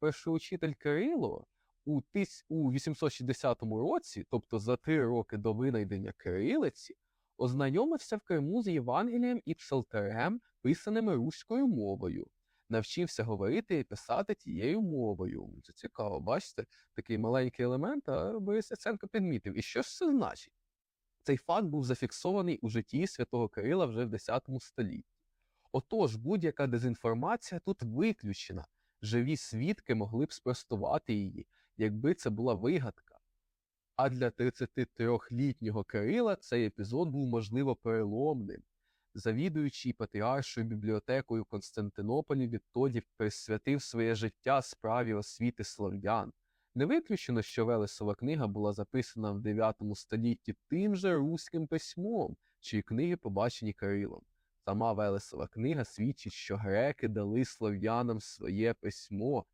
першоучитель Кирило у, у 860 році, тобто за три роки до винайдення кирилиці, ознайомився в Криму з Євангелієм і псалтерем, писаними руською мовою. Навчився говорити і писати тією мовою. Це цікаво, бачите, такий маленький елемент, а Борис Яценко підмітив. І що ж це значить? Цей факт був зафіксований у житті святого Кирила вже в X столітті. Отож, будь-яка дезінформація тут виключена. Живі свідки могли б спростувати її, якби це була вигадка. А для 33-літнього Кирила цей епізод був можливо переломним. Завідуючий патріаршою бібліотекою Константинополі відтоді присвятив своє життя справі освіти слов'ян. Не виключено, що Велесова книга була записана в 9 столітті тим же руським письмом, чиї книги побачені Кирилом. Сама Велесова книга свідчить, що греки дали слов'янам своє письмо,